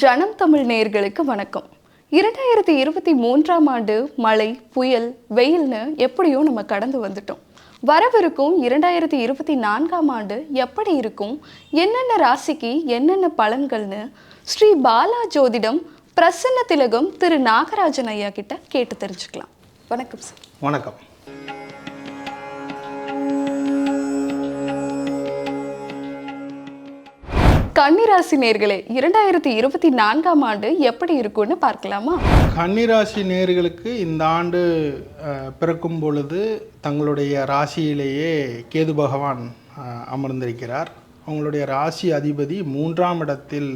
ஜனம் தமிழ் நேயர்களுக்கு வணக்கம். இரண்டாயிரத்தி இருபத்தி மூன்றாம் ஆண்டு மழை புயல் வெயில்னு எப்படியோ நம்ம கடந்து வந்துட்டோம். வரவிருக்கும் இரண்டாயிரத்தி இருபத்தி நான்காம் ஆண்டு எப்படி இருக்கும் என்னென்ன ராசிக்கு என்னென்ன பலன்கள்னு ஸ்ரீ பாலா ஜோதிடம் பிரசன்ன திலகம் திரு நாகராஜன் ஐயா கிட்ட கேட்டு தெரிஞ்சுக்கலாம். வணக்கம் சார். வணக்கம். கன்னிராசி நேர்களே இரண்டாயிரத்தி இருபத்தி நான்காம் ஆண்டு எப்படி இருக்கும்னு பார்க்கலாமா? கன்னிராசி நேர்களுக்கு இந்த ஆண்டு பிறக்கும் பொழுது தங்களுடைய ராசியிலேயே கேது பகவான் அமர்ந்திருக்கிறார். அவங்களுடைய ராசி அதிபதி மூன்றாம் இடத்தில்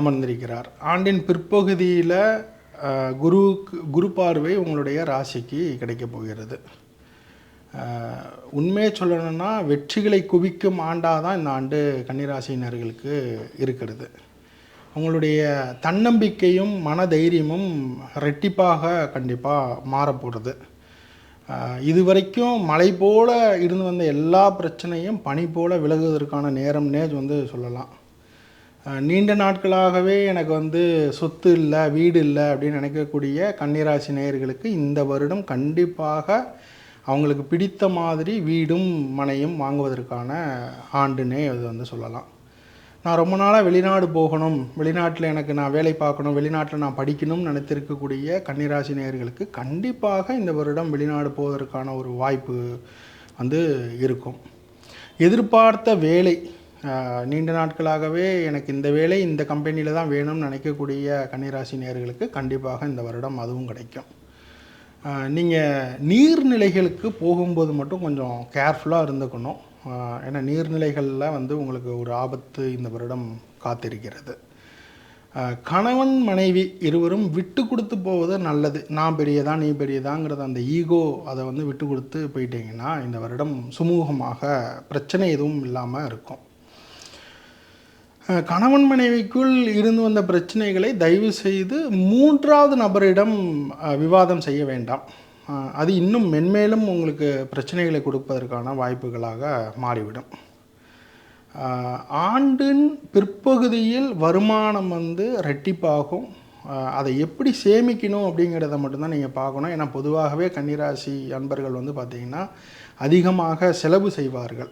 அமர்ந்திருக்கிறார். ஆண்டின் பிற்பகுதியில் குரு குரு பார்வை உங்களுடைய ராசிக்கு கிடைக்கப் போகிறது. உண்மையை சொல்லணும்னா வெற்றிகளை குவிக்கும் ஆண்டாக தான் இந்த ஆண்டு கன்னிராசினர்களுக்கு இருக்கிறது. உங்களுடைய தன்னம்பிக்கையும் மனதைரியமும் ரெட்டிப்பாக கண்டிப்பாக மாறப்போகிறது இதுவரைக்கும் மலை போல் இருந்து வந்த எல்லா பிரச்சனையும் பனி போல் விலகுவதற்கான நேரம்னே வந்து சொல்லலாம். நீண்ட நாட்களாகவே எனக்கு வந்து சொத்து இல்லை வீடு இல்லை அப்படின்னு நினைக்கக்கூடிய கன்னிராசி நேயர்களுக்கு இந்த வருடம் கண்டிப்பாக அவங்களுக்கு பிடித்த மாதிரி வீடும் மனையும் வாங்குவதற்கான ஆண்டுன்னே அது வந்து சொல்லலாம். நான் ரொம்ப நாளாக வெளிநாடு போகணும் வெளிநாட்டில் எனக்கு நான் வேலை பார்க்கணும் வெளிநாட்டில் நான் படிக்கணும்னு நினைத்திருக்கக்கூடிய கன்னிராசி நேயர்களுக்கு கண்டிப்பாக இந்த வருடம் வெளிநாடு போவதற்கான ஒரு வாய்ப்பு வந்து இருக்கும். எதிர்பார்த்த வேலை நீண்ட நாட்களாகவே எனக்கு இந்த வேலை இந்த கம்பெனியில் தான் வேணும்னு நினைக்கக்கூடிய கன்னிராசி நேயர்களுக்கு கண்டிப்பாக இந்த வருடம் அதுவும் கிடைக்கும். நீங்கள் நீர்நிலைகளுக்கு போகும்போது மட்டும் கொஞ்சம் கேர்ஃபுல்லாக இருந்துக்கணும். ஏன்னா நீர்நிலைகளில் வந்து உங்களுக்கு ஒரு ஆபத்து இந்த வருடம் காத்திருக்கிறது. கணவன் மனைவி இருவரும் விட்டு கொடுத்து போவது நல்லது. நான் பெரியதா நீ பெரியதாங்கிறத அந்த ஈகோ அதை வந்து விட்டு கொடுத்து போயிட்டீங்கன்னா இந்த வருடம் சுமூகமாக பிரச்சனை எதுவும் இல்லாமல் இருக்கும். கணவன் மனைவிக்குள் இருந்து வந்த பிரச்சனைகளை தயவு செய்து மூன்றாவது நபரிடம் விவாதம் செய்ய வேண்டாம். அது இன்னும் மென்மேலும் உங்களுக்கு பிரச்சனைகளை கொடுப்பதற்கான வாய்ப்புகளாக மாறிவிடும். ஆண்டின் பிற்பகுதியில் வருமானம் வந்து ரெட்டிப்பாகும் அதை எப்படி சேமிக்கணும் அப்படிங்கிறத மட்டும்தான் நீங்கள் பார்க்கணும். ஏன்னா பொதுவாகவே கன்னிராசி அன்பர்கள் வந்து பார்த்திங்கன்னா அதிகமாக செலவு செய்வார்கள்.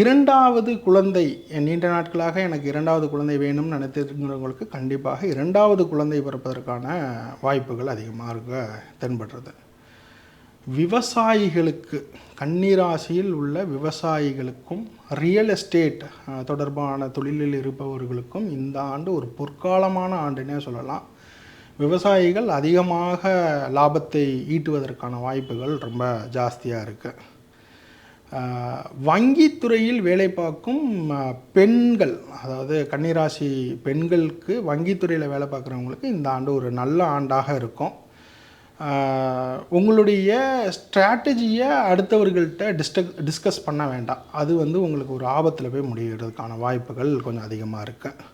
இரண்டாவது குழந்தை நீண்ட நாட்களாக எனக்கு இரண்டாவது குழந்தை வேணும்னு நினைத்திருக்கிறவங்களுக்கு கண்டிப்பாக இரண்டாவது குழந்தை பிறப்பதற்கான வாய்ப்புகள் அதிகமாக இருக்க தென்படுறது. விவசாயிகளுக்கு கன்னிராசியில் உள்ள விவசாயிகளுக்கும் ரியல் எஸ்டேட் தொடர்பான தொழிலில் இருப்பவர்களுக்கும் இந்த ஆண்டு ஒரு பொற்காலமான ஆண்டுனே சொல்லலாம். விவசாயிகள் அதிகமாக லாபத்தை ஈட்டுவதற்கான வாய்ப்புகள் ரொம்ப ஜாஸ்தியாக இருக்குது வங்கித்துறையில் வேலை பார்க்கும் பெண்கள் அதாவது கன்னிராசி பெண்களுக்கு வங்கித்துறையில் வேலை பார்க்குறவங்களுக்கு இந்த ஆண்டு ஒரு நல்ல ஆண்டாக இருக்கும். உங்களுடைய ஸ்ட்ராட்டஜியை அடுத்தவர்கள்ட்ட டிஸ்டக் டிஸ்கஸ் பண்ண வேண்டாம். அது வந்து உங்களுக்கு ஒரு ஆபத்தில் போய் முடிகிறதுக்கான வாய்ப்புகள் கொஞ்சம் அதிகமாக இருக்குது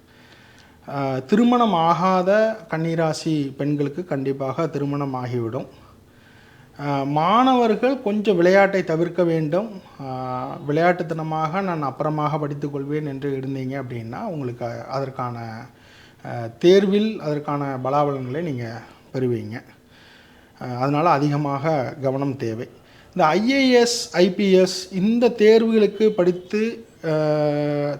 திருமணம் ஆகாத கன்னிராசி பெண்களுக்கு கண்டிப்பாக திருமணம் ஆகிவிடும். மாணவர்கள் கொஞ்சம் விளையாட்டை தவிர்க்க வேண்டும். விளையாட்டுத்தனமாக நான் அப்புறமாக படித்துக்கொள்வேன் என்று இருந்தீங்க அப்படின்னா உங்களுக்கு அதற்கான தேர்வில் அதற்கான பலாபலன்களை நீங்கள் பெறுவீங்க. அதனால் அதிகமாக கவனம் தேவை. இந்த ஐஏஎஸ் ஐபிஎஸ் இந்த தேர்வுகளுக்கு படித்து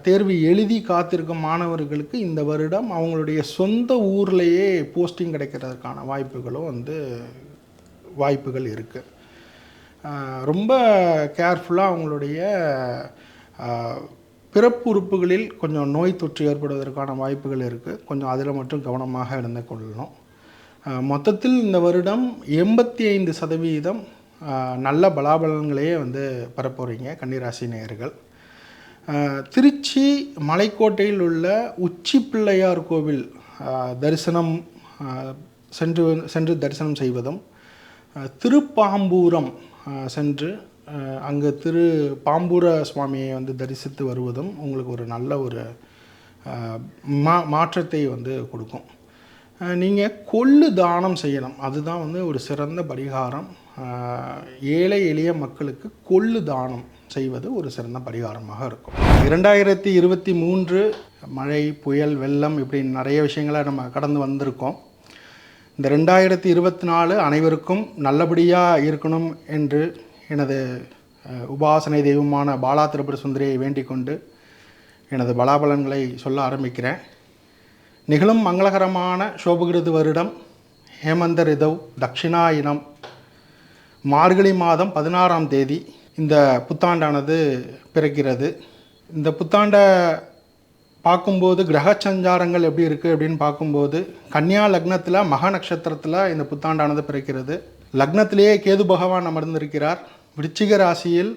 தேர்வு எழுதி காத்திருக்கும் மாணவர்களுக்கு இந்த வருடம் அவங்களுடைய சொந்த ஊர்லேயே போஸ்டிங் கிடைக்கிறதுக்கான வாய்ப்புகளும் வந்து வாய்ப்புகள் இருக்குது ரொம்ப கேர்ஃபுல்லாக அவங்களுடைய பிறப்பு உறுப்புகளில் கொஞ்சம் நோய் தொற்று ஏற்படுவதற்கான வாய்ப்புகள் இருக்குது கொஞ்சம் அதில் மட்டும் கவனமாக இருந்து கொள்ளணும். மொத்தத்தில் இந்த வருடம் எண்பத்தி ஐந்து சதவீதம் நல்ல பலாபலன்களையே வந்து பெறப்போகிறீங்க கன்னிராசி நேயர்கள். திருச்சி மலைக்கோட்டையில் உள்ள உச்சி பிள்ளையார் கோவில் தரிசனம் சென்று சென்று தரிசனம் செய்வதும் திருப்பாம்பூரம் சென்று அங்கே திரு பாம்பூர சுவாமியை வந்து தரிசித்து வருவதும் உங்களுக்கு ஒரு நல்ல ஒரு மா மாற்றத்தை வந்து கொடுக்கும். நீங்கள் கொள்ளு தானம் செய்யணும். அதுதான் வந்து ஒரு சிறந்த பரிகாரம். ஏழை எளிய மக்களுக்கு கொள்ளு தானம் செய்வது ஒரு சிறந்த பரிகாரமாக இருக்கும். இரண்டாயிரத்தி இருபத்தி மூன்று மழை புயல் வெள்ளம் இப்படி நிறைய விஷயங்களை நம்ம கடந்து வந்திருக்கோம். இந்த ரெண்டாயிரத்தி இருபத்தி நாலு அனைவருக்கும் நல்லபடியாக இருக்கணும் என்று எனது உபாசனை தெய்வமான பாலா திரிபுர சுந்தரியை வேண்டிக் கொண்டு எனது பலாபலன்களை சொல்ல ஆரம்பிக்கிறேன். நிகழும் மங்களகரமான சோபகிருது வருடம் ஹேமந்த ரிதவ் தட்சிணாயினம் மார்கழி மாதம் பதினாறாம் தேதி இந்த புத்தாண்டானது பிறக்கிறது. இந்த புத்தாண்டை பார்க்கும்போது கிரக சஞ்சாரங்கள் எப்படி இருக்குது அப்படின்னு பார்க்கும்போது கன்னியா லக்னத்தில் மக நட்சத்திரத்தில் இந்த புத்தாண்டானது பிறக்கிறது. லக்னத்திலேயே கேது பகவான் அமர்ந்திருக்கிறார். விருச்சிக ராசியில்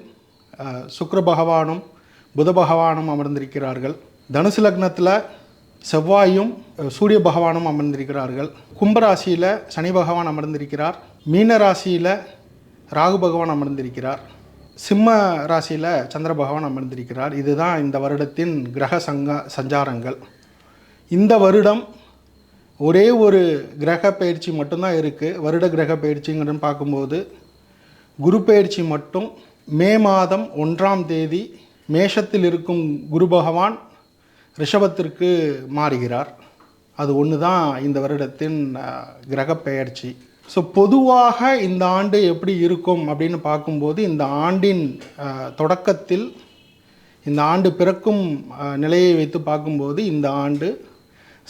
அஹ், பகவானும் புத பகவானும் அமர்ந்திருக்கிறார்கள். தனுசு லக்னத்தில் செவ்வாயும் சூரிய பகவானும் அமர்ந்திருக்கிறார்கள். கும்பராசியில் சனி பகவான் அமர்ந்திருக்கிறார். மீன ராசியில் ராகு பகவான் அமர்ந்திருக்கிறார். சிம்ம ராசியில் சந்திர பகவான் அமர்ந்திருக்கிறார். இதுதான் இந்த வருடத்தின் கிரக சங்க சஞ்சாரங்கள். இந்த வருடம் ஒரே ஒரு கிரக பயிற்சி மட்டும்தான் இருக்குது வருட கிரக பயிற்சிங்கிறது பார்க்கும்போது குரு பயிற்சி மட்டும் மே மாதம் ஒன்றாம் தேதி மேஷத்தில் இருக்கும் குரு பகவான் ரிஷபத்திற்கு மாறுகிறார். அது ஒன்று தான் இந்த வருடத்தின் கிரக பெயர்ச்சி ஸோ பொதுவாக இந்த ஆண்டு எப்படி இருக்கும் அப்படின்னு பார்க்கும்போது இந்த ஆண்டின் தொடக்கத்தில் இந்த ஆண்டு பிறக்கும் நிலையை வைத்து பார்க்கும்போது இந்த ஆண்டு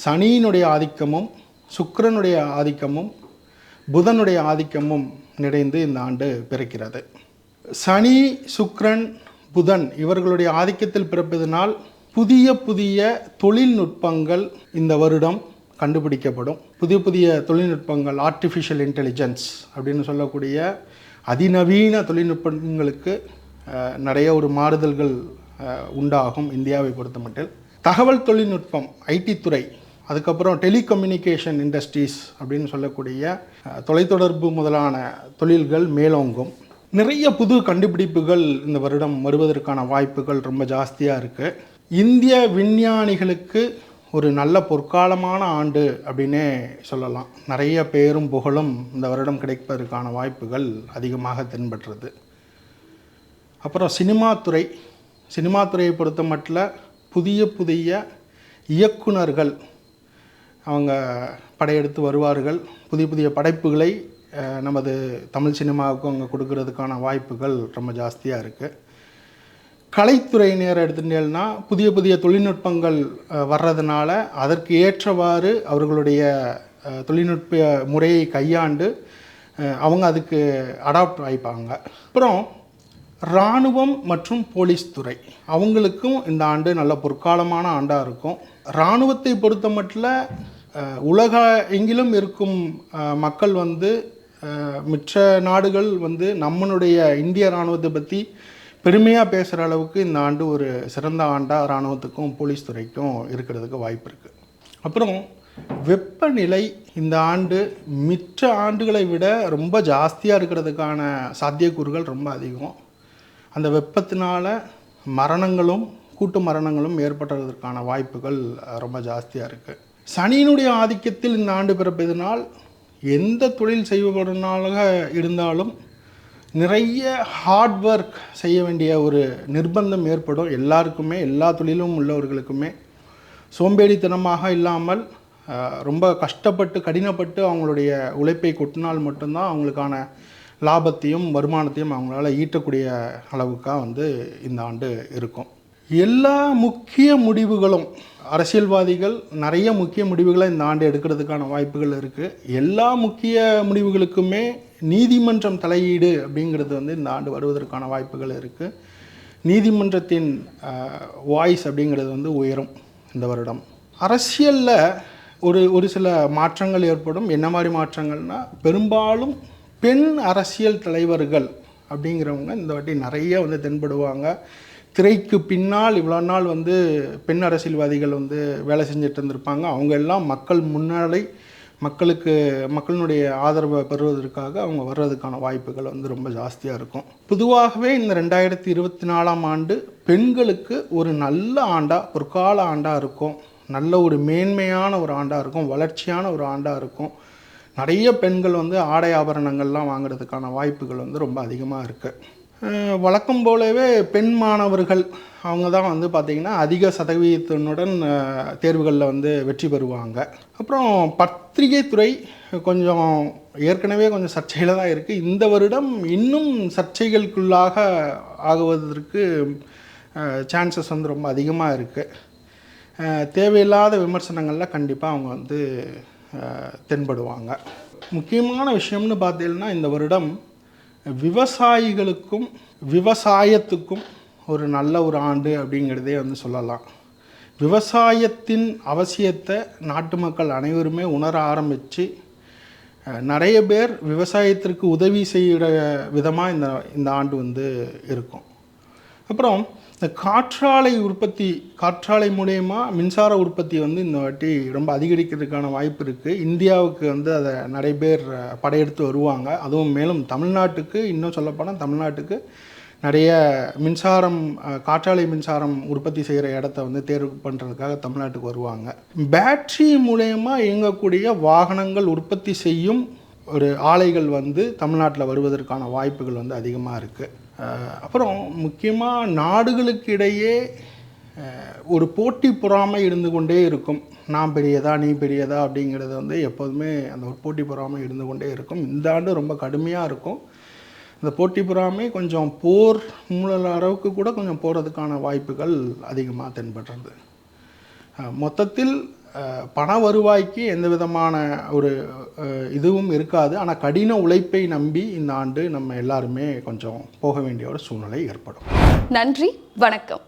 சனியினுடைய ஆதிக்கமும் சுக்கரனுடைய ஆதிக்கமும் புதனுடைய ஆதிக்கமும் நிறைந்து இந்த ஆண்டு பிறக்கிறது. சனி சுக்ரன் புதன் இவர்களுடைய ஆதிக்கத்தில் பிறப்பதனால் புதிய புதிய தொழில்நுட்பங்கள் இந்த வருடம் கண்டுபிடிக்கப்படும். புதிய புதிய தொழில்நுட்பங்கள் ஆர்டிஃபிஷியல் இன்டெலிஜென்ஸ் அப்படின்னு சொல்லக்கூடிய அதிநவீன தொழில்நுட்பங்களுக்கு நிறைய ஒரு மாறுதல்கள் உண்டாகும் இந்தியாவை பொறுத்தமட்டில். தகவல் தொழில்நுட்பம் ஐடி துறை அதுக்கப்புறம் டெலிகம்யூனிகேஷன் இண்டஸ்ட்ரீஸ் அப்படின்னு சொல்லக்கூடிய தொலைத்தொடர்பு முதலான தொழில்கள் மேலோங்கும். நிறைய புது கண்டுபிடிப்புகள் இந்த வருடம் வருவதற்கான வாய்ப்புகள் ரொம்ப ஜாஸ்தியாக இருக்குது இந்திய விஞ்ஞானிகளுக்கு ஒரு நல்ல பொற்காலமான ஆண்டு அப்படின்னே சொல்லலாம். நிறைய பேரும் புகழும் இந்த வருடம் கிடைப்பதற்கான வாய்ப்புகள் அதிகமாக தென்படுறது. அப்புறம் சினிமா துறை. சினிமா துறையை பொறுத்த மட்டில் புதிய புதிய இயக்குனர்கள் அவங்க படையெடுத்து வருவார்கள். புதிய புதிய படைப்புகளை நமது தமிழ் சினிமாவுக்கு அவங்க கொடுக்கறதுக்கான வாய்ப்புகள் ரொம்ப ஜாஸ்தியாக இருக்குது கலைத்துறையினர் எடுத்துட்டேன்னா புதிய புதிய தொழில்நுட்பங்கள் வர்றதுனால அதற்கு ஏற்றவாறு அவர்களுடைய தொழில்நுட்ப முறையை கையாண்டு அவங்க அதுக்கு அடாப்ட் ஆகிப்பாங்க அப்புறம் இராணுவம் மற்றும் போலீஸ் துறை. அவங்களுக்கும் இந்த ஆண்டு நல்ல பொற்காலமான ஆண்டாக இருக்கும். இராணுவத்தை பொறுத்த மட்டும் உலக எங்கிலும் இருக்கும் மக்கள் வந்து அஹ், மற்ற நாடுகள் வந்து நம்மளுடைய இந்திய இராணுவத்தை பற்றி பெருமையாக பேசுகிற அளவுக்கு இந்த ஆண்டு ஒரு சிறந்த ஆண்டாக இராணுவத்துக்கும் போலீஸ் துறைக்கும் இருக்கிறதுக்கு வாய்ப்பு இருக்குது அப்புறம் வெப்பநிலை இந்த ஆண்டு மிச்ச ஆண்டுகளை விட ரொம்ப ஜாஸ்தியாக இருக்கிறதுக்கான சாத்தியக்கூறுகள் ரொம்ப அதிகம். அந்த வெப்பத்தினால மரணங்களும் கூட்டு மரணங்களும் ஏற்படுறதுக்கான வாய்ப்புகள் ரொம்ப ஜாஸ்தியாக இருக்குது சனியினுடைய ஆதிக்கத்தில் இந்த ஆண்டு பிறப்பதினால் எந்த தொழில் செய்வதனாக இருந்தாலும் நிறைய ஹார்ட் ஒர்க் செய்ய வேண்டிய ஒரு நிர்பந்தம் ஏற்படும். எல்லாருக்குமே எல்லா தொழிலும் உள்ளவர்களுக்குமே. சோம்பேறித்தனமாக இல்லாமல் ரொம்ப கஷ்டப்பட்டு கடினப்பட்டு அவங்களுடைய உழைப்பை கொட்டினால் மட்டும்தான் அவங்களுக்கான லாபத்தையும் வருமானத்தையும் அவங்களால ஈட்டக்கூடிய அளவுக்காக வந்து இந்த ஆண்டு இருக்கும். எல்லா முக்கிய முடிவுகளும் அரசியல்வாதிகள் நிறைய முக்கிய முடிவுகளை இந்த ஆண்டு எடுக்கிறதுக்கான வாய்ப்புகள் இருக்குது எல்லா முக்கிய முடிவுகளுக்குமே நீதிமன்றம் தலையீடு அப்படிங்கிறது வந்து இந்த ஆண்டு வருவதற்கான வாய்ப்புகள் இருக்குது நீதிமன்றத்தின் வாய்ஸ் அப்படிங்கிறது வந்து உயரும் இந்த வருடம். அரசியலில் ஒரு ஒரு சில மாற்றங்கள் ஏற்படும். என்ன மாதிரி மாற்றங்கள்னா பெரும்பாலும் பெண் அரசியல் தலைவர்கள் அப்படிங்கிறவங்க இந்த வாட்டி நிறைய வந்து தென்படுவாங்க. திரைக்கு பின்னால் இவ்வளோ நாள் வந்து பெண் அரசியல்வாதிகள் வந்து வேலை செஞ்சுட்டு இருந்திருப்பாங்க. அவங்க எல்லாம் மக்கள் முன்னாடி மக்களுக்கு மக்களினுடைய ஆதரவை பெறுவதற்காக அவங்க வர்றதுக்கான வாய்ப்புகள் வந்து ரொம்ப ஜாஸ்தியாக இருக்கும். பொதுவாகவே இந்த ரெண்டாயிரத்தி இருபத்தி நாலாம் ஆண்டு பெண்களுக்கு ஒரு நல்ல ஆண்டாக பொற்கால ஆண்டாக இருக்கும். நல்ல ஒரு மேன்மையான ஒரு ஆண்டாக இருக்கும் வளர்ச்சியான ஒரு ஆண்டாக இருக்கும். நிறைய பெண்கள் வந்து ஆடை ஆபரணங்கள்லாம் வாங்குறதுக்கான வாய்ப்புகள் வந்து ரொம்ப அதிகமாக இருக்குது வழக்கம் போலவே பெண் மாணவர்கள் அவங்க தான் வந்து பார்த்திங்கன்னா அதிக சதவீதத்தினுடன் தேர்வுகளில் வந்து வெற்றி பெறுவாங்க. அப்புறம் பத்திரிகை துறை கொஞ்சம் ஏற்கனவே கொஞ்சம் சர்ச்சையில் தான் இருக்குது இந்த வருடம் இன்னும் சர்ச்சைகளுக்குள்ளாக ஆகுவதற்கு சான்சஸ் வந்து ரொம்ப அதிகமாக இருக்குது தேவையில்லாத விமர்சனங்களில் கண்டிப்பாக அவங்க வந்து தென்படுவாங்க. முக்கியமான விஷயம்னு பார்த்தீங்கன்னா இந்த வருடம் விவசாயிகளுக்கும் விவசாயத்துக்கும் ஒரு நல்ல ஒரு ஆண்டு அப்படிங்கிறதே வந்து சொல்லலாம். விவசாயத்தின் அவசியத்தை நாட்டு மக்கள் அனைவருமே உணர ஆரம்பித்து நிறைய பேர் விவசாயத்திற்கு உதவி செய்கிற விதமாக இந்த இந்த ஆண்டு வந்து இருக்கும். அப்புறம் இந்த காற்றாலை உற்பத்தி காற்றாலை மூலயமா மின்சார உற்பத்தி வந்து இந்த வாட்டி ரொம்ப அதிகரிக்கிறதுக்கான வாய்ப்பு இருக்குது இந்தியாவுக்கு வந்து அதை நிறைய பேர் படையெடுத்து வருவாங்க. அதுவும் மேலும் தமிழ்நாட்டுக்கு இன்னும் சொல்லப்போனால் தமிழ்நாட்டுக்கு நிறைய மின்சாரம் காற்றாலை மின்சாரம் உற்பத்தி செய்கிற இடத்த வந்து தேர்வு பண்ணுறதுக்காக தமிழ்நாட்டுக்கு வருவாங்க. பேட்ரி மூலயமா இயங்கக்கூடிய வாகனங்கள் உற்பத்தி செய்யும் ஒரு ஆலைகள் வந்து தமிழ்நாட்டில் வருவதற்கான வாய்ப்புகள் வந்து அதிகமாக இருக்குது அப்புறம் முக்கியமாக நாடுகளுக்கு இடையே ஒரு போட்டி பொறாமை இருந்து கொண்டே இருக்கும். நான் பெரியதா நீ பெரியதா அப்படிங்கிறது வந்து எப்போதுமே அந்த ஒரு போட்டி பொறாமை இருந்து கொண்டே இருக்கும். இந்த ஆண்டு ரொம்ப கடுமையாக இருக்கும். இந்த போட்டி பொறாமை கொஞ்சம் போர் மூல அளவுக்கு கூட கொஞ்சம் போகிறதுக்கான வாய்ப்புகள் அதிகமாக தென்படுறது. மொத்தத்தில் பண வருவாய்க்கு எந்த விதமான ஒரு இதுவும் இருக்காது. ஆனால் கடின உழைப்பை நம்பி இந்த ஆண்டு நம்ம எல்லாருமே கொஞ்சம் போக வேண்டிய ஒரு சூழ்நிலை ஏற்படும். நன்றி வணக்கம்.